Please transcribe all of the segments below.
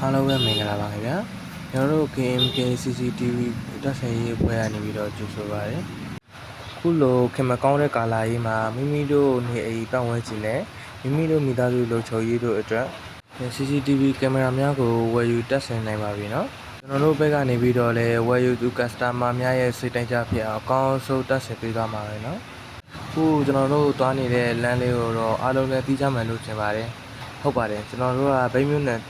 အားလုံးပဲမင်္ဂလာပါခင်ဗျာကျွန်တော်တို့ KMK CCTV တက်ဆိုင်ရေးအဖွဲ့ကနေပြီးတော့ကြိုဆိုပါရစေခုလိုခင်မကောင်းတဲ့ကာလာရေးမှာမိမိတို့နေအိမ်ပတ်ဝန်းကျင်နဲ့မိမိတို့မိသားစုလုံခြုံရေးတို့အတွက် CCTV ကင်မရာများကိုဝယ်ယူတက်ဆင်နိုင်ပါပြီเนาะကျွန်တော်တို့ဘက်ကနေပြီးတော့လဲဝယ်ယူသူ customer များရဲ့စိတ်တိုင်းကြဖြစ်အောင်အကောင်းဆုံးတက်ဆင်ပေးသွားမှာပဲเนาะခုကျွန်တော်တို့သွားနေတဲ့လမ်းလေးကိုတော့အားလုံးလည်းသိကြမယ်လို့ထင်ပါတယ်ဟုတ်ပါတယ်ကျွန်တော်တို့ကဗိမ်းမြို့နယ်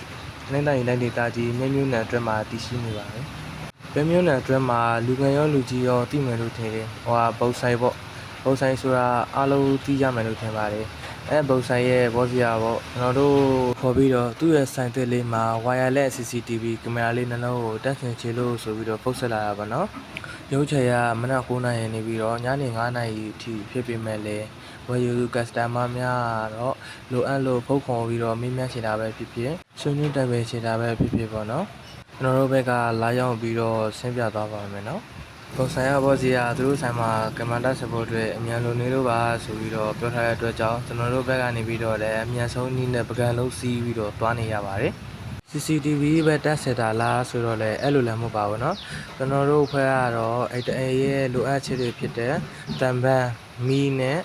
နိုင်တိုင်းတိုင်းဒေသကြီးမြင်းမြူးနယ်အတွင်းမှာတည်ရှိနေပါတယ်။မြင်းမြူးနယ်အတွင်းမှာလူငယ်ရောလူကြီးရောတည်မယ်လို့ထင်တယ်။ဟိုဟာဘုတ်ဆိုင်ပေါ့။ဘုတ်ဆိုင်ဆိုတာအားလုံးသိကြမယ်လို့ထင်ပါတယ်။အဲဘုတ်ဆိုင်ရဲ့ဘောစရာပေါ့ကျွန်တော်တို့ခေါ်ပြီးတော့သူ့ရဲ့ဆိုင်သစ်လေးမှာ wireless CCTV ကင်မရာလေးနှလုံးကိုတက်ဆင်ချေလို့ဆိုပြီးတော့ပုတ်ဆက်လာတာပါနော်။ရုပ်ချယ်ရမနက်9:00နာရီနေပြီးတော့ညနေ9:00နာရီအထိဖြစ်ပေမဲ့လည်း ဝယ်ယူသူ customer များတော့လိုအပ်လို့ဖုတ်ခေါ်ပြီးတော့မေးမြန်းချင်တာပဲဖြစ်ဖြစ်ဆွေးနွေးတိုင်ပင်ချင်တာပဲဖြစ်ဖြစ်ပေါ့နော်ကျွန်တော်တို့ဘက်ကလာရောက်ပြီးတော့ဆင်းပြသွားပါမယ်နော်ပုံဆိုင်ရဘောစီကသူတို့ဆိုင်မှာကမန်တာစပို့အတွက်အမြန်လိုနေလို့ပါဆိုပြီးတော့ပြောထားတဲ့အတွက်ကြောင့်ကျွန်တော်တို့ဘက်ကနေပြီးတော့လည်းအမြန်ဆုံးနည်းနဲ့ပကံလုံးစီးပြီးတော့သွားနေရပါတယ် CCTV ပဲတက်ဆက်တာလားဆိုတော့လည်းအဲ့လိုလည်းမဟုတ်ပါဘူးเนาะကျွန်တော်တို့ဖွဲ့ကတော့အဲ့တအဲ့ရဲ့လိုအပ်ချက်တွေဖြစ်တဲ့တံပန်းမီးနဲ့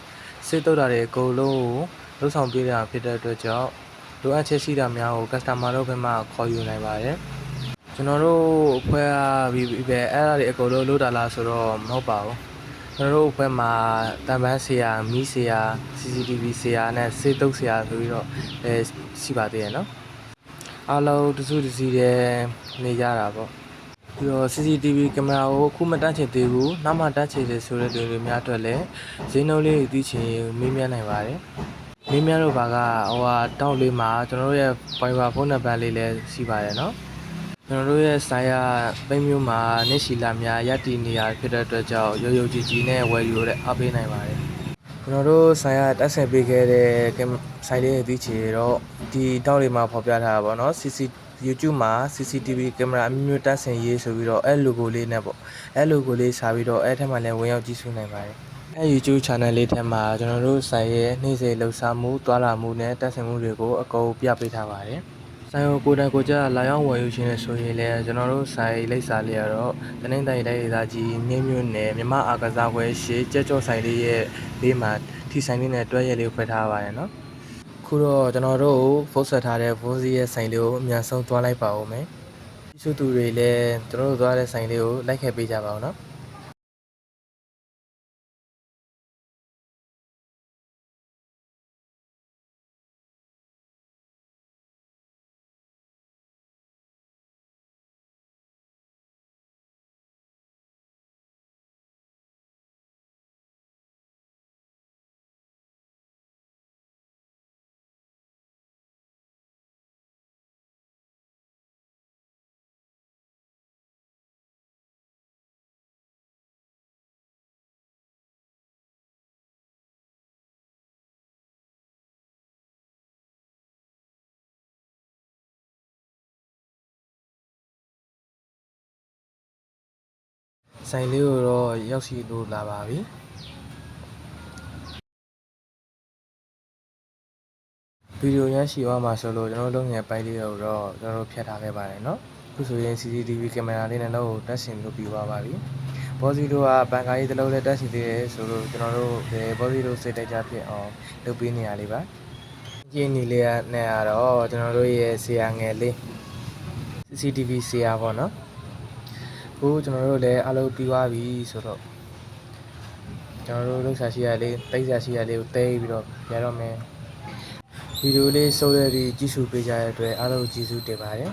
စေတုတ်တာတွေအကုန်လုံးကိုလှုပ်ဆောင်ပေးတာဖြစ်တဲ့အတွက်ကြောင့်လိုအပ်ချက်ရှိတာများကို customer တို့ဘက်မှခေါ်ယူနိုင်ပါတယ်ကျွန်တော်တို့အဖွဲ့ကဒီပဲအဲ့ဒါတွေအကုန်လုံးလို့တာလားဆိုတော့မဟုတ်ပါဘူးကျွန်တော်တို့အဖွဲ့မှာတန်ပန်းဆရာမီးဆရာ CCTV ဆရာနဲ့စေတုတ်ဆရာဆိုပြီးတော့အဲရှိပါသေးတယ်နော်အားလုံးတစုတစည်းတည်းနေကြတာပေါ့ ပြီးတော့ CCTV ကင်မရာကိုအခုမတန်းချင်သေးဘူးနောက်မှတန်းချင်တယ်ဆိုတဲ့လူတွေများအတွက်လည်းဈေးနှုန်းလေးသိချင်မေးမြန်းနိုင်ပါတယ်မေးမြန်းလို့ပါကဟိုဟာတောက်လေးမှာကျွန်တော်တို့ရဲ့ Viber ဖုန်းနံပါတ်လေးလည်းရှိပါတယ်နော်ကျွန်တော်တို့ရဲ့ဆိုင်ရပိတ်မျိုးမှာနေရှိလာများရပ်တည်နေရဖြစ်တဲ့အတွက်ကြောင့်ရုပ်ရုပ်ကြည်ကြည်နဲ့ဝယ်ယူတဲ့အားပေးနိုင်ပါတယ်ကျွန်တော်တို့ဆိုင်ရတက်ဆင်ပေးခဲ့တဲ့ကင်ဆိုင်လေးတွေသိချေတော့ဒီတောက်လေးမှာဖော်ပြထားတာပေါ့နော် CC YouTube မှာ CCTV ကင်မရာအမျိုးမျိုးတက်ဆင်ရေးဆိုပြီးတော့အဲ logo လေးနဲ့ပေါ့အဲ logo လေးစာပြီးတော့အဲထက်မှလည်းဝင်ရောက်ကြည့်ရှုနိုင်ပါတယ်အဲ YouTube channel လေးထဲမှာကျွန်တော်တို့ဆိုင်ရဲ့နေ့စဉ်လှူဆောင်မှုတွာလာမှုနဲ့တက်ဆင်မှုတွေကိုအကုန်ပြပေးထားပါတယ်ဆိုင်ကိုကိုယ်တိုင်ကိုယ်ကျလာရောက်ဝယ်ယူခြင်းနဲ့ဆိုရင်လည်းကျွန်တော်တို့ဆိုင်လိပ်စာလေးကတော့တနင်္သာရီတိုင်းဒေသကြီးမြင်းမြွနယ်မြမအာကစားခွဲရှေးကြက်ကြော့ဆိုင်လေးရဲ့ဘေးမှာထိဆိုင်လေးနဲ့တွဲရက်လေးဖွဲ့ထားပါတယ်နော် ခုတော့ကျွန်တော်တို့ဖုတ်ဆက်ထားတဲ့ဘုန်းစီရဲ့ဆိုင်လေးကိုအများဆုံးသွားလိုက်ပါဦးမယ်ဒီစုသူတွေလည်းကျွန်တော်တို့သွားတဲ့ဆိုင်လေးကိုလိုက်ခဲ့ပေးကြပါဦးနော် ဆိုင်လေးကိုတော့ရောက်ရှိလို့လာပါပြီဗီဒီယိုရမ်းရှိသွားမှာဆိုလို့ကျွန်တော်တို့ငယ်ပိုက်လေးကိုတော့ကျွန်တော်တို့ဖြတ်ထားခဲ့ပါတယ်เนาะအခုဆိုရင် CCTV ကင်မရာလေးနဲ့တော့တက်ဆင်လုပ်ပြီးသွားပါပြီဘောစီတို့ကဘန်ကာကြီးတစ်လုံးလည်းတက်ရှိသေးတယ်ဆိုလို့ကျွန်တော်တို့ဒီဘောစီတို့စိတ်တိုက်ကြဖြစ်အောင်လုပ်ပေးနေရလေးပါကျင်းနေလေးနဲ့ကတော့ကျွန်တော်တို့ရဲ့ဆရာငယ်လေး CCTV ဆရာပေါ့နော် ခုကျွန်တော်တို့လည်းအားလုံးပြီးသွားပြီဆိုတော့ကျွန်တော်တို့လုပ်ဆာရှိရလေးတိတ်ဆာရှိရလေးကိုတဲပြီးတော့ရတော့မယ်ဗီဒီယိုလေးစိုးရပြီးကြည့်ရှုပေးကြတဲ့အတွက်အားလုံးကျေးဇူးတင်ပါတယ်